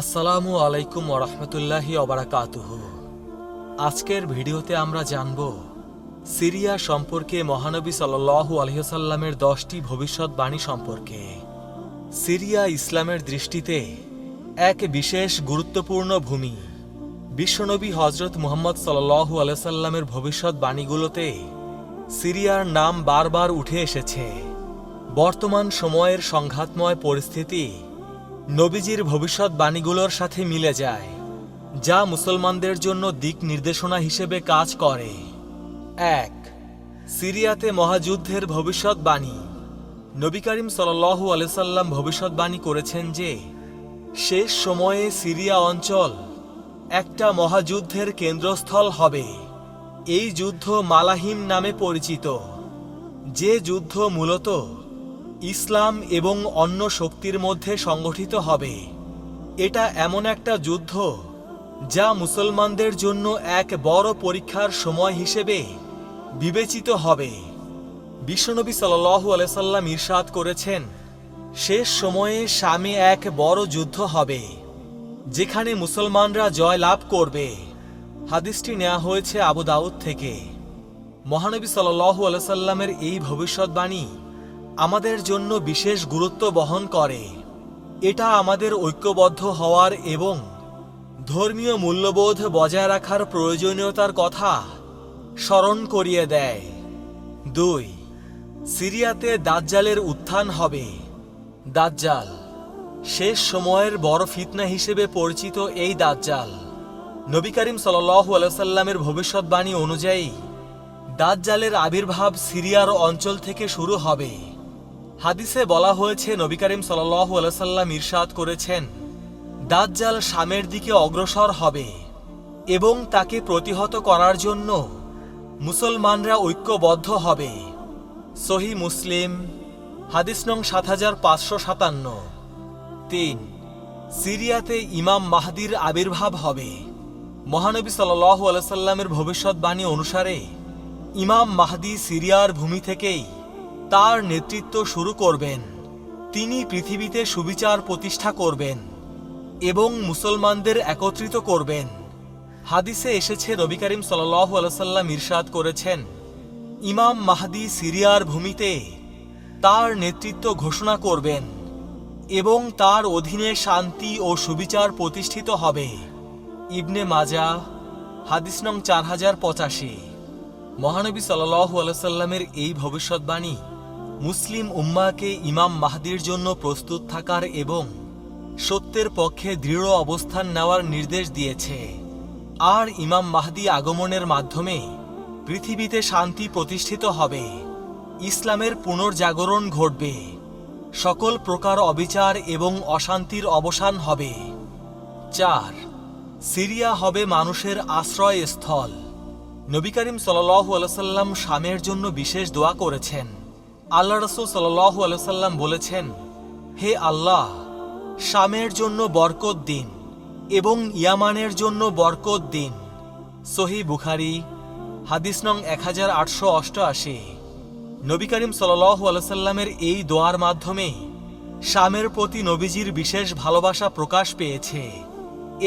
আসসালামু আলাইকুম ওরহমতুল্লাহি অবরাকাতুহ আজকের ভিডিওতে আমরা জানব, সিরিয়া সম্পর্কে মহানবী সাল্লাল্লাহু আলহিসাল্লামের দশটি ভবিষ্যৎবাণী সম্পর্কে। সিরিয়া ইসলামের দৃষ্টিতে এক বিশেষ গুরুত্বপূর্ণ ভূমি। বিশ্বনবী হজরত মুহাম্মদ সাল্লাল্লাহু আলসাল্লামের ভবিষ্যৎবাণীগুলোতে সিরিয়ার নাম বারবার উঠে এসেছে। বর্তমান সময়ের সংঘাতময় পরিস্থিতি নবীজির ভবিষ্যৎবাণীগুলোর সাথে মিলে যায়, যা মুসলমানদের জন্য দিক নির্দেশনা হিসেবে কাজ করে। এক, সিরিয়াতে মহাযুদ্ধের ভবিষ্যৎবাণী। নবী করিম সাল্লাল্লাহু আলাইসাল্লাম ভবিষ্যৎবাণী করেছেন যে, শেষ সময়ে সিরিয়া অঞ্চল একটা মহাযুদ্ধের কেন্দ্রস্থল হবে। এই যুদ্ধ মালাহিম নামে পরিচিত, যে যুদ্ধ মূলত ইসলাম এবং অন্য শক্তির মধ্যে সংগঠিত হবে। এটা এমন একটা যুদ্ধ যা মুসলমানদের জন্য এক বড় পরীক্ষার সময় হিসেবে বিবেচিত হবে। বিশ্বনবী সাল্লাল্লাহু আলাইসাল্লাম ইরশাদ করেছেন, শেষ সময়ে শামে এক বড় যুদ্ধ হবে, যেখানে মুসলমানরা জয় লাভ করবে। হাদিসটি নেওয়া হয়েছে আবু দাউদ থেকে। মহানবী সাল্লাল্লাহু আলাইসাল্লামের এই ভবিষ্যৎবাণী আমাদের জন্য বিশেষ গুরুত্ব বহন করে। এটা আমাদের ঐক্যবদ্ধ হওয়ার এবং ধর্মীয় মূল্যবোধ বজায় রাখার প্রয়োজনীয়তার কথা স্মরণ করিয়ে দেয়। দুই, সিরিয়াতে দাজ্জালের উত্থান হবে। দাজ্জাল, শেষ সময়ের বড় ফিতনা হিসেবে পরিচিত এই দাজ্জাল। নবী করিম সাল্লাল্লাহু আলাইহি সাল্লামের ভবিষ্যৎবাণী অনুযায়ী, দাজ্জালের আবির্ভাব সিরিয়ার অঞ্চল থেকে শুরু হবে। হাদিসে বলা হয়েছে, নবী করিম সাল্লাম ইরশাদ করেছেন, দাজ্জাল শামের দিকে অগ্রসর হবে এবং তাকে প্রতিহত করার জন্য মুসলমানরা ঐক্যবদ্ধ হবে। সহি মুসলিম, হাদিস নং সাত হাজার পাঁচশো সাতান্ন। তিন, সিরিয়াতে ইমাম মাহদির আবির্ভাব হবে। মহানবী সাল্লাল্লাহু আলাইহি সাল্লামের ভবিষ্যৎবাণী অনুসারে, ইমাম মাহদি সিরিয়ার ভূমি থেকেই তার নেতৃত্ব শুরু করবেন। তিনি পৃথিবীতে সুবিচার প্রতিষ্ঠা করবেন এবং মুসলমানদের একত্রিত করবেন। হাদিসে এসেছে, নবী করিম সাল্লাল্লাহু আলাইহি সাল্লাম ইরশাদ করেছেন, ইমাম মাহদি সিরিয়ার ভূমিতে তার নেতৃত্ব ঘোষণা করবেন এবং তার অধীনে শান্তি ও সুবিচার প্রতিষ্ঠিত হবে। ইবনে মাজা, হাদিস নং চার হাজার পঁচাশি। মহানবী সাল্লাল্লাহু আলাইহি সাল্লামের এই ভবিষ্যৎবাণী মুসলিম উম্মাকে ইমাম মাহদির জন্য প্রস্তুত থাকার এবং সত্যের পক্ষে দৃঢ় অবস্থান নেওয়ার নির্দেশ দিয়েছে। আর ইমাম মাহদি আগমনের মাধ্যমে পৃথিবীতে শান্তি প্রতিষ্ঠিত হবে। ইসলামের পুনর্জাগরণ ঘটবে। সকল প্রকার অবিচার এবং অশান্তির অবসান হবে। চার, সিরিয়া হবে মানুষের আশ্রয়স্থল। নবী করিম সাল্লাল্লাহু আলাইহি সাল্লাম শামের জন্য বিশেষ দোয়া করেছেন। আল্লাহ রসুল সাল্লাল্লাহু আলাইহি সাল্লাম বলেছেন, হে আল্লাহ, শামের জন্য বরকত দিন এবং ইয়ামানের জন্য বরকত দিন। সহি বুখারি, হাদিস নং এক হাজার আটশো অষ্টআশি। নবী করিম সাল্লামের এই দোয়ার মাধ্যমে শামের প্রতি নবীজির বিশেষ ভালোবাসা প্রকাশ পেয়েছে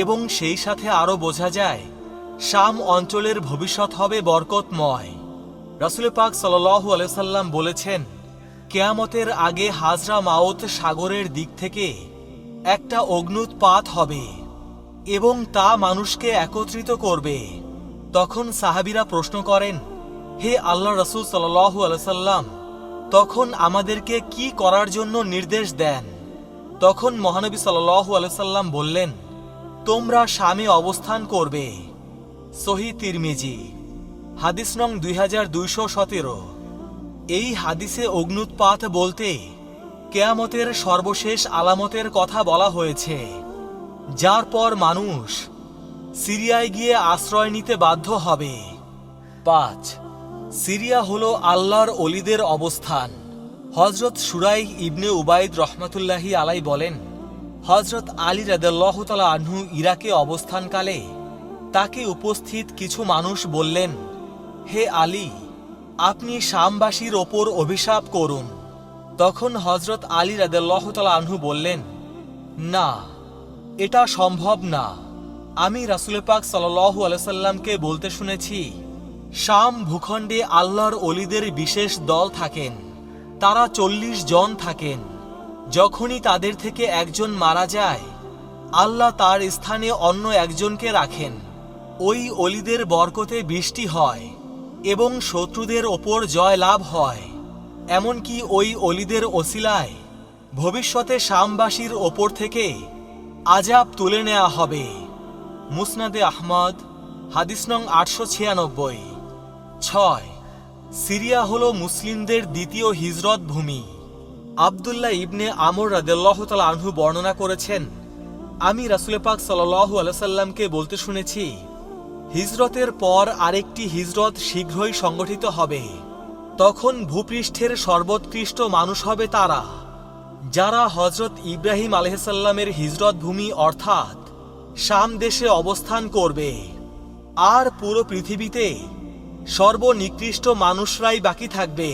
এবং সেই সাথে আরও বোঝা যায়, শাম অঞ্চলের ভবিষ্যৎ হবে বরকতময়। রাসুল পাক সাল্লাল্লাহু আলাইহি সাল্লাম বলেছেন কেয়ামতের আগে হাজরা মাউত সাগরের দিক থেকে একটা অগ্নুৎপাত হবে এবং তা মানুষকে একত্রিত করবে। তখন সাহাবিরা প্রশ্ন করেন, হে আল্লাহ রসুল সাল্লাহু আলসাল্লাম তখন আমাদেরকে কি করার জন্য নির্দেশ দেন? তখন মহানবী সাল্লাহু আলসাল্লাম বললেন, তোমরা স্বামী অবস্থান করবে। সহি তিরমিজি, হাদিস নং দুই হাজার দুইশো সতেরো। এই হাদিসে অগ্নুৎপাত বলতে কেয়ামতের সর্বশেষ আলামতের কথা বলা হয়েছে, যার পর মানুষ সিরিয়ায় গিয়ে আশ্রয় নিতে বাধ্য হবে। পাঁচ, সিরিয়া হলো আল্লাহর অলিদের অবস্থান। হজরত সুরাই ইবনে উবাইদ রহমতুল্লাহি আলাই বলেন হজরত আলী রাদাল্লাহ তালা আহ্নু ইরাকে অবস্থানকালে তাকে উপস্থিত কিছু মানুষ বললেন, হে আলী আপনি শামবাসীর ওপর অভিশাপ করুন। তখন হজরত আলী রাদাল্লাহ তালা আহ্নু বললেন, না, এটা সম্ভব না। আমি রাসুল পাক সাল্লাল্লাহু আলাইহি সাল্লামকে বলতে শুনেছি, শাম ভূখণ্ডে আল্লাহর অলিদের বিশেষ দল থাকেন। তারা চল্লিশ জন থাকেন। যখনই তাদের থেকে একজন মারা যায়, আল্লাহ তার স্থানে অন্য একজনকে রাখেন। ওই অলিদের বরকতে বৃষ্টি হয়। এবং শত্রুদের ওপর জয় লাভ হয়, এমনকি ওই অলিদের ওসিলায়। ভবিষ্যতে শামবাসীর ওপর থেকে আজাব তুলে নেওয়া হবে। মুসনাদে আহমদ, হাদিস নং আটশো ছিয়ানব্বই। ছয়, সিরিয়া হল মুসলিমদের দ্বিতীয় হিজরত ভূমি। আবদুল্লাহ ইবনে আমর রাদেল্লাহ তালা আনহু বর্ণনা করেছেন, আমি রাসুলে পাক সাল্লাহু আলাইসাল্লামকে বলতে শুনেছি হিজরতের পর আরেকটি হিজরত শীঘ্রই সংগঠিত হবে। তখন ভূপৃষ্ঠের সর্বোৎকৃষ্ট মানুষ হবে তারা, যারা হজরত ইব্রাহিম আলহামের হিজরত ভূমি অর্থাৎ শাম দেশে অবস্থান করবে। আর পুরো পৃথিবীতে সর্বনিকৃষ্ট মানুষরাই বাকি থাকবে।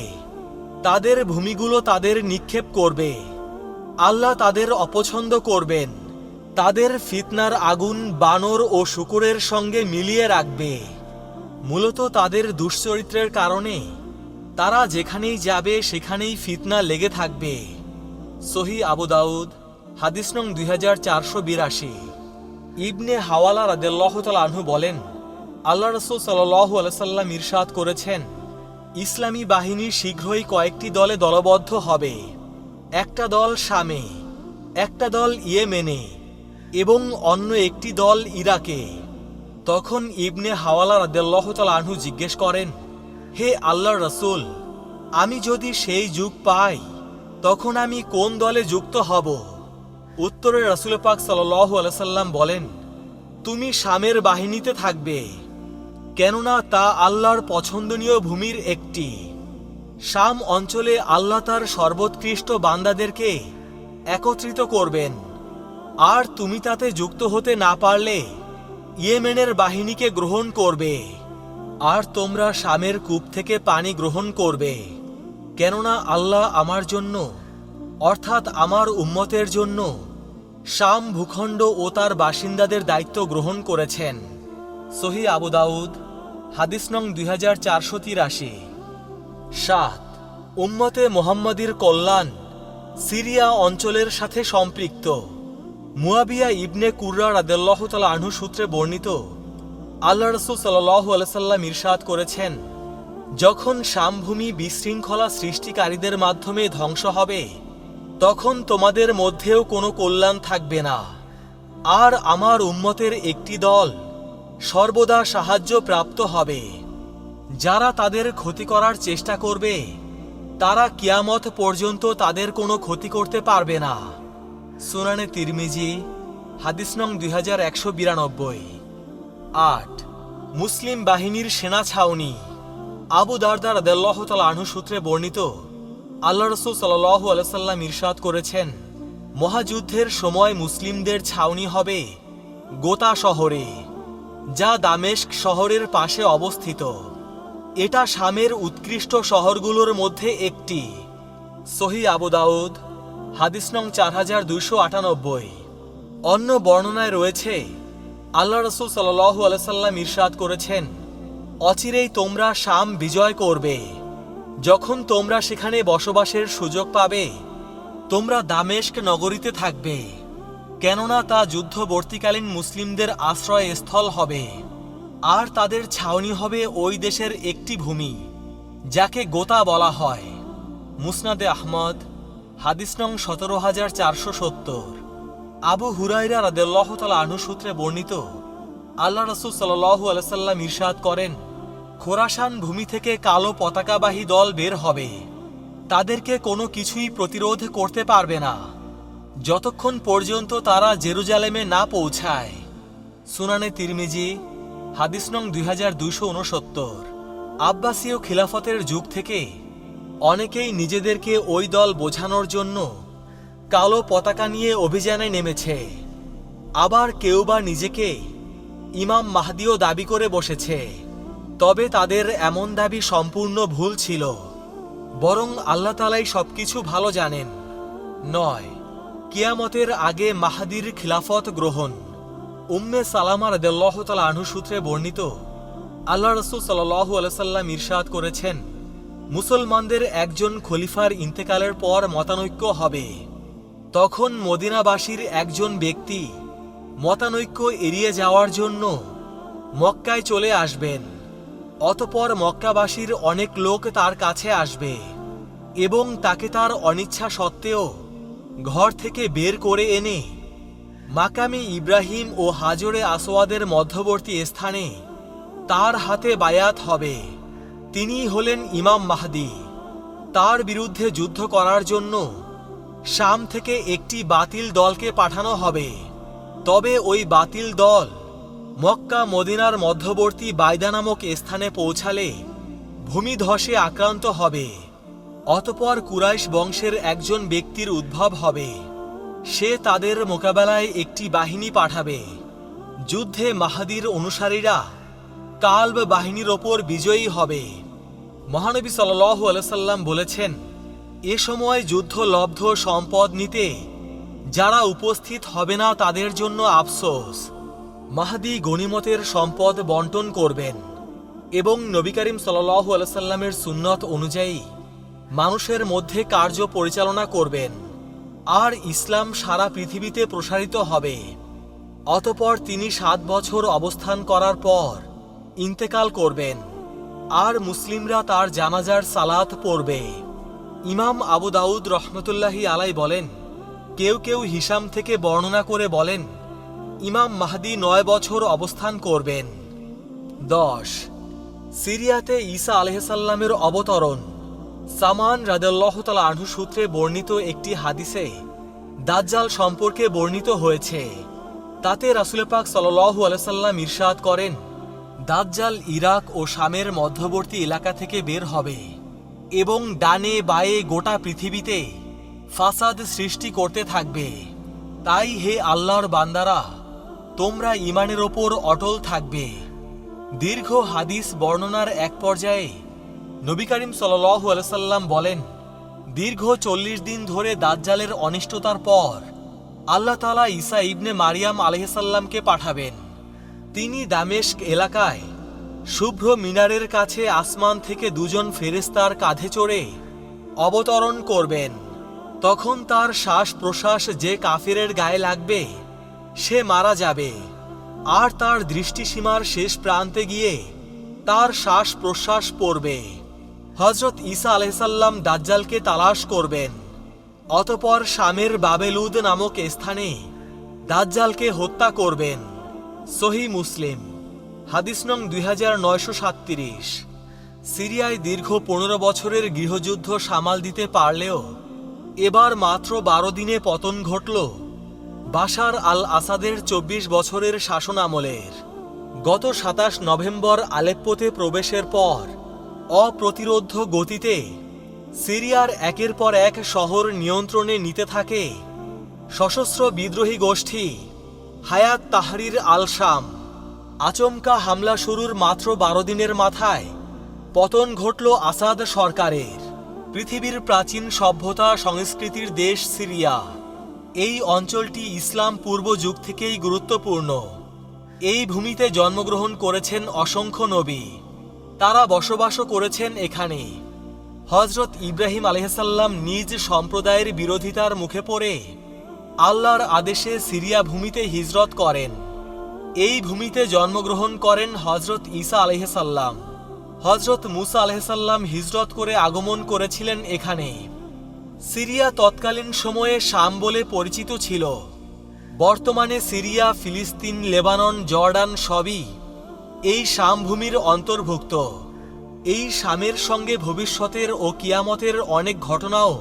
তাদের ভূমিগুলো তাদের নিক্ষেপ করবে। আল্লাহ তাদের অপছন্দ করবেন। তাদের ফিতনার আগুন বানর ও শুকুরের সঙ্গে মিলিয়ে রাখবে। মূলত তাদের দুশ্চরিত্রের কারণে। তারা যেখানেই যাবে, সেখানেই ফিতনা লেগে থাকবে। সহি আবু দাউদ, হাদিস নং দুই হাজার চারশো বিরাশি। ইবনে হাওয়ালা রাদেল্লাহ আনহু বলেন, আল্লাহ রসুল সাল্লাহু আলসাল্লাম ইরশাদ করেছেন, ইসলামী বাহিনী শীঘ্রই কয়েকটি দলে দলবদ্ধ হবে। একটা দল শামে, একটা দল ইয়েমেনে। এবং অন্য একটি দল ইরাকে। তখন ইবনে হাওয়ালা রাদেল্লাহ আনহু জিজ্ঞেস করেন, হে আল্লাহ রসুল, আমি যদি সেই যুগ পাই, তখন আমি কোন দলে যুক্ত হব? উত্তরে রসুল পাক সাল্লাহু আলসাল্লাম বলেন, তুমি শামের বাহিনীতে থাকবে, কেননা তা আল্লাহর পছন্দনীয় ভূমির একটি। শাম অঞ্চলে আল্লাহ তার সর্বোৎকৃষ্ট বান্দাদেরকে একত্রিত করবেন। আর তুমি তাতে যুক্ত হতে না পারলে ইয়েমেনের বাহিনীকে গ্রহণ করবে, আর তোমরা শামের কূপ থেকে পানি গ্রহণ করবে। কেননা আল্লাহ আমার জন্য, অর্থাৎ আমার উম্মতের জন্য, শাম ভূখণ্ড ও তার বাসিন্দাদের দায়িত্ব গ্রহণ করেছেন। সহি আবু দাউদ, হাদিস নং দুই হাজার চারশো তিরাশি। সাত, উম্মতে মোহাম্মদীর কল্যাণ সিরিয়া অঞ্চলের সাথে সম্পৃক্ত। মুয়াবিয়া ইবনে কুর্রা রাদেল্লাহ তালা আনহু সূত্রে বর্ণিত, আল্লাহ রসুল সাল্লাহ আলসাল্লাম ইরশাদ করেছেন, যখন শামভূমি বিশৃঙ্খলা সৃষ্টিকারীদের মাধ্যমে ধ্বংস হবে, তখন তোমাদের মধ্যেও কোনো কল্যাণ থাকবে না। আর আমার উম্মতের একটি দল সর্বদা সাহায্য প্রাপ্ত হবে। যারা তাদের ক্ষতি করার চেষ্টা করবে, তারা কিয়ামত পর্যন্ত তাদের কোনো ক্ষতি করতে পারবে না। সুনানে তিরমিজি, হাদিস নং দুই হাজার একশো বিরানব্বই। আট, মুসলিম বাহিনীর সেনা ছাউনি, আবু দারদার দেল্লাহতাল আনহু সূত্রে বর্ণিত, আল্লাহ রসুল সাল্লাহ আলসাল্লাম ইরশাদ করেছেন, মহাযুদ্ধের সময় মুসলিমদের ছাউনি হবে গোতা শহরে, যা দামেস্ক শহরের পাশে অবস্থিত। এটা শামের উৎকৃষ্ট শহরগুলোর মধ্যে একটি। সহি আবু দাউদ হাদিস নং চার হাজার দুইশো আটানব্বই। অন্য বর্ণনায় রয়েছে, আল্লাহ রসুল সাল্লাহ আলসাল্লাম ইরশাদ করেছেন, অচিরেই তোমরা শাম বিজয় করবে। যখন তোমরা সেখানে বসবাসের সুযোগ পাবে, তোমরা দামেস্ক নগরীতে থাকবে, কেননা তা যুদ্ধবর্তীকালীন মুসলিমদের আশ্রয়স্থল হবে, আর তাদের ছাউনি হবে ওই দেশের একটি ভূমি, যাকে গোতা বলা হয়। মুসনাদে আহমদ হাদিস নং সতেরো হাজার চারশো সত্তর। আবু হুরাইরা রাদেল্লাহ তালা আনু সূত্রে বর্ণিত, আল্লাহ রসুল সাল্লাহু আলসাল্লাম ইরশাদ করেন, খোরাসান ভূমি থেকে কালো পতাকাবাহী দল বের হবে। তাদেরকে কোনো কিছুই প্রতিরোধ করতে পারবে না। যতক্ষণ পর্যন্ত তারা জেরুজালেমে না পৌঁছায়। সুনানে তিরমিজি, হাদিস নং দুই হাজার দুইশো উনসত্তর। আব্বাসীয় খিলাফতের যুগ থেকে অনেকেই নিজেদেরকে ওই দল বোঝানোর জন্য কালো পতাকা নিয়ে অভিযানে নেমেছে। আবার কেউ বা নিজেকে ইমাম মাহদিও দাবি করে বসেছে। তবে তাদের এমন দাবি সম্পূর্ণ ভুল ছিল। বরং আল্লাহ তালাই সবকিছু ভালো জানেন। নয়, কিয়ামতের আগে মাহাদির খিলাফত গ্রহণ। উম্মে সালামার দেল্লাহতালা আনহু সূত্রে বর্ণিত, আল্লাহ রসুল সাল্লাহু আলসাল্লাম ইরশাদ করেছেন মুসলমানদের একজন খলিফার ইন্তেকালের পর মতানৈক্য হবে। তখন মদিনাবাসীর একজন ব্যক্তি মতানৈক্য এড়িয়ে যাওয়ার জন্য মক্কায় চলে আসবেন। অতপর মক্কাবাসীর অনেক লোক তার কাছে আসবে এবং তাকে তার অনিচ্ছা সত্ত্বেও ঘর থেকে বের করে এনে মাকামি ইব্রাহিম ও হাজরে আসওয়াদের মধ্যবর্তী স্থানে তার হাতে বায়াত হবে। তিনি হলেন ইমাম মাহাদি। তার বিরুদ্ধে যুদ্ধ করার জন্য শাম থেকে একটি বাতিল দলকে পাঠানো হবে। তবে ওই বাতিল দল মক্কা, মদিনার মধ্যবর্তী বায়দা নামক স্থানে পৌঁছালে ভূমিধসে আক্রান্ত হবে। অতপর কুরাইশ বংশের একজন ব্যক্তির উদ্ভব হবে। সে তাদের মোকাবেলায় একটি বাহিনী পাঠাবে। যুদ্ধে মাহাদির অনুসারীরা কালব বাহিনীর ওপর বিজয়ী হবে। মহানবী সাল্লাল্লাহু আলাইহি সাল্লাম বলেছেন, এ সময় যুদ্ধলব্ধ সম্পদ নিতে যারা উপস্থিত হবে না তাদের জন্য আফসোস। মাহাদি গনিমতের সম্পদ বন্টন করবেন। এবং নবী করিম সাল্লাল্লাহু আলাইহি সাল্লামের সুন্নত অনুযায়ী মানুষের মধ্যে কার্য পরিচালনা করবেন। আর ইসলাম সারা পৃথিবীতে প্রসারিত হবে। অতপর তিনি সাত বছর অবস্থান করার পর ইন্তেকাল করবেন। আর মুসলিমরা তার জানাজার সালাত পড়বে। ইমাম আবু দাউদ রহমতুল্লাহি আলাই বলেন, কেউ কেউ হিসাম থেকে বর্ণনা করে বলেন, ইমাম মাহদি নয় বছর অবস্থান করবেন। দশ, সিরিয়াতে ঈসা আলহসাল্লামের অবতরণ। সামান রাদেল্লাহতালা আনহু সূত্রে বর্ণিত একটি হাদিসে দাজ্জাল সম্পর্কে বর্ণিত হয়েছে। তাতে রাসুল পাক আলসাল্লাম ইরশাদ করেন দাজ্জাল ইরাক ও শামের মধ্যবর্তী এলাকা থেকে বের হবে এবং ডানে বায়ে গোটা পৃথিবীতে ফাসাদ সৃষ্টি করতে থাকবে। তাই হে আল্লাহর বান্দারা, তোমরা ইমানের ওপর অটল থাকবে। দীর্ঘ হাদিস বর্ণনার এক পর্যায়ে নবী করিম সাল্লাল্লাহু আলাইহি সাল্লাম বলেন, দীর্ঘ চল্লিশ দিন ধরে দাজ্জালের অনিষ্টতার পর আল্লাহ তালা ঈসা ইবনে মারিয়াম আলহিসাল্লামকে পাঠাবেন। তিনি দামেস্ক এলাকায় শুভ্র মিনারের কাছে আসমান থেকে দুজন ফেরেস্তার কাঁধে চড়ে অবতরণ করবেন। তখন তার শ্বাস প্রশ্বাস যে কাফিরের গায়ে লাগবে, সে মারা যাবে। আর তার দৃষ্টিসীমার শেষ প্রান্তে গিয়ে তার শ্বাস প্রশ্বাস পড়বে। হজরত ঈসা আলহিসাল্লাম দাজ্জালকে তালাশ করবেন। অতপর শামের বাবেলুদ নামক স্থানে দাজ্জালকে হত্যা করবেন। সহি মুসলিম, হাদিস নং দুই সিরিয়ায় দীর্ঘ পনেরো বছরের গৃহযুদ্ধ সামাল দিতে পারলেও, এবার মাত্র বারো দিনে পতন ঘটল বাশার আল আসাদের চব্বিশ বছরের শাসন আমলের গত সাতাশ নভেম্বর আলেপ্পোতে প্রবেশের পর, অপ্রতিরোধ গতিতে সিরিয়ার একের পর এক শহর নিয়ন্ত্রণে নিতে থাকে সশস্ত্র বিদ্রোহী গোষ্ঠী। হায়াত তাহরির আল শাম আচমকা হামলা শুরুর মাত্র বারো দিনের মাথায় পতন ঘটল আসাদ সরকারের। পৃথিবীর প্রাচীন সভ্যতা সংস্কৃতির দেশ সিরিয়া। এই অঞ্চলটি ইসলাম পূর্ব যুগ থেকেই গুরুত্বপূর্ণ। এই ভূমিতে জন্মগ্রহণ করেছেন অসংখ্য নবী। তারা বসবাসও করেছেন এখানে। হজরত ইব্রাহিম আলহাসাল্লাম নিজ সম্প্রদায়ের বিরোধিতার মুখে পড়ে আল্লাহর আদেশে সিরিয়া ভূমিতে হিজরত করেন। এই ভূমিতে জন্মগ্রহণ করেন হজরত ঈসা আলহাসাল্লাম হজরত মুসা আলহাসাল্লাম হিজরত করে আগমন করেছিলেন এখানে। সিরিয়া তৎকালীন সময়ে শাম বলে পরিচিত ছিল। বর্তমানে সিরিয়া, ফিলিস্তিন, লেবানন, জর্ডান সবই এই শামভূমির অন্তর্ভুক্ত। এই শামের সঙ্গে ভবিষ্যতের ও কিয়ামতের অনেক ঘটনাও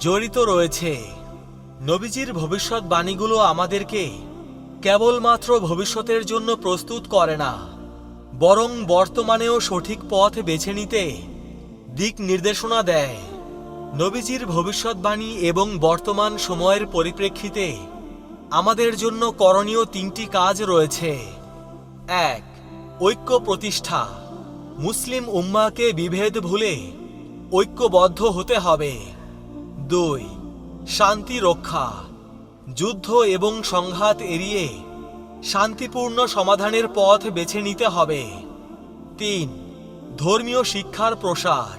জড়িত রয়েছে। নবীজির ভবিষ্যৎবাণীগুলো আমাদেরকে কেবলমাত্র ভবিষ্যতের জন্য প্রস্তুত করে না, বরং বর্তমানেও সঠিক পথ বেছে নিতে দিক নির্দেশনা দেয়। নবীজির ভবিষ্যৎবাণী এবং বর্তমান সময়ের পরিপ্রেক্ষিতে আমাদের জন্য করণীয় তিনটি কাজ রয়েছে। এক, ঐক্য প্রতিষ্ঠা। মুসলিম উম্মাকে বিভেদ ভুলে ঐক্যবদ্ধ হতে হবে। দুই শান্তি রক্ষা, যুদ্ধ এবং সংঘাত এড়িয়ে শান্তিপূর্ণ সমাধানের পথ বেছে নিতে হবে। তিন, ধর্মীয় শিক্ষার প্রসার,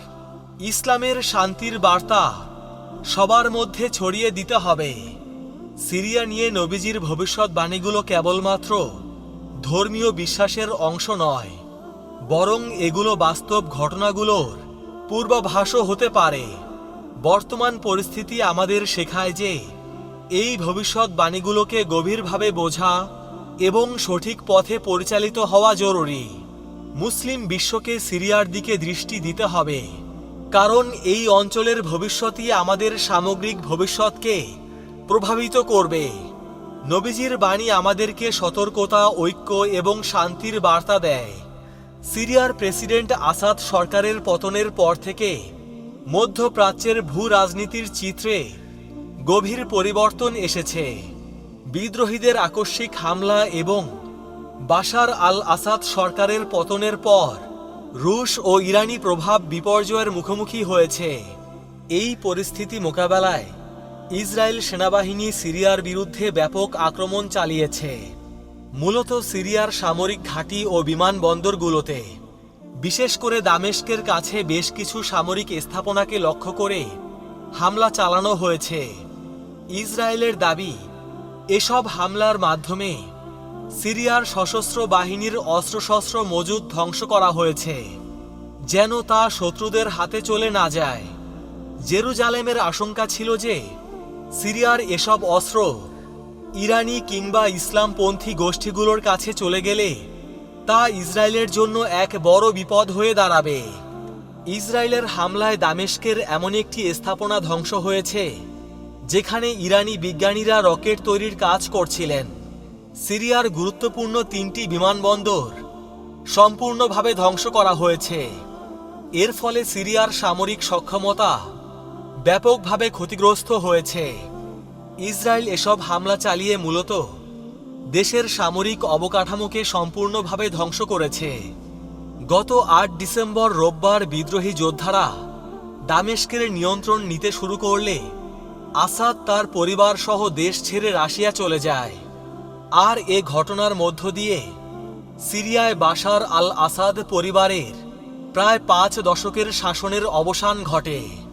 ইসলামের শান্তির বার্তা সবার মধ্যে ছড়িয়ে দিতে হবে। সিরিয়া নিয়ে নবীজির ভবিষ্যৎবাণীগুলো কেবলমাত্র ধর্মীয় বিশ্বাসের অংশ নয়, বরং এগুলো বাস্তব ঘটনাগুলোর পূর্বাভাসও হতে পারে। বর্তমান পরিস্থিতি আমাদের শেখায় যে এই ভবিষ্যৎ বাণীগুলোকে গভীরভাবে বোঝা এবং সঠিক পথে পরিচালিত হওয়া জরুরি। মুসলিম বিশ্বকে সিরিয়ার দিকে দৃষ্টি দিতে হবে, কারণ এই অঞ্চলের ভবিষ্যতই আমাদের সামগ্রিক ভবিষ্যৎকে প্রভাবিত করবে। নবীজির বাণী আমাদেরকে সতর্কতা, ঐক্য এবং শান্তির বার্তা দেয়। সিরিয়ার প্রেসিডেন্ট আসাদ সরকারের পতনের পর থেকে মধ্যপ্রাচ্যের ভূ রাজনীতির চিত্রে গভীর পরিবর্তন এসেছে। বিদ্রোহীদের আকস্মিক হামলা এবং বাশার আল আসাদ সরকারের পতনের পর রুশ ও ইরানি প্রভাব বিপর্যয়ের মুখোমুখি হয়েছে। এই পরিস্থিতি মোকাবেলায় ইসরায়েল সেনাবাহিনী সিরিয়ার বিরুদ্ধে ব্যাপক আক্রমণ চালিয়েছে। মূলত সিরিয়ার সামরিক ঘাঁটি ও বিমানবন্দরগুলোতে বিশেষ করে দামেস্কের কাছে বেশ কিছু সামরিক স্থাপনাকে লক্ষ্য করে হামলা চালানো হয়েছে। ইসরায়েলের দাবি, এসব হামলার মাধ্যমে সিরিয়ার সশস্ত্র বাহিনীর অস্ত্রশস্ত্র মজুদ ধ্বংস করা হয়েছে, যেন তা শত্রুদের হাতে চলে না যায়। জেরুজালেমের আশঙ্কা ছিল যে সিরিয়ার এসব অস্ত্র ইরানি কিংবা ইসলামপন্থী গোষ্ঠীগুলোর কাছে চলে গেলে তা ইসরায়েলের জন্য এক বড় বিপদ হয়ে দাঁড়াবে। ইসরায়েলের হামলায় দামেস্কের এমন একটি স্থাপনা ধ্বংস হয়েছে, যেখানে ইরানি বিজ্ঞানীরা রকেট তৈরির কাজ করছিলেন। সিরিয়ার গুরুত্বপূর্ণ তিনটি বিমানবন্দর সম্পূর্ণভাবে ধ্বংস করা হয়েছে। এর ফলে সিরিয়ার সামরিক সক্ষমতা ব্যাপকভাবে ক্ষতিগ্রস্ত হয়েছে। ইসরায়েল এসব হামলা চালিয়ে মূলত দেশের সামরিক অবকাঠামোকে সম্পূর্ণভাবে ধ্বংস করেছে। গত আট ডিসেম্বর রোববার বিদ্রোহী যোদ্ধারা দামেস্কের নিয়ন্ত্রণ নিতে শুরু করলে আসাদ তার পরিবার সহ দেশ ছেড়ে রাশিয়া চলে যায়। আর এ ঘটনার মধ্য দিয়ে সিরিয়ায় বাশার আল আসাদ পরিবারের প্রায় পাঁচ দশকের শাসনের অবসান ঘটে।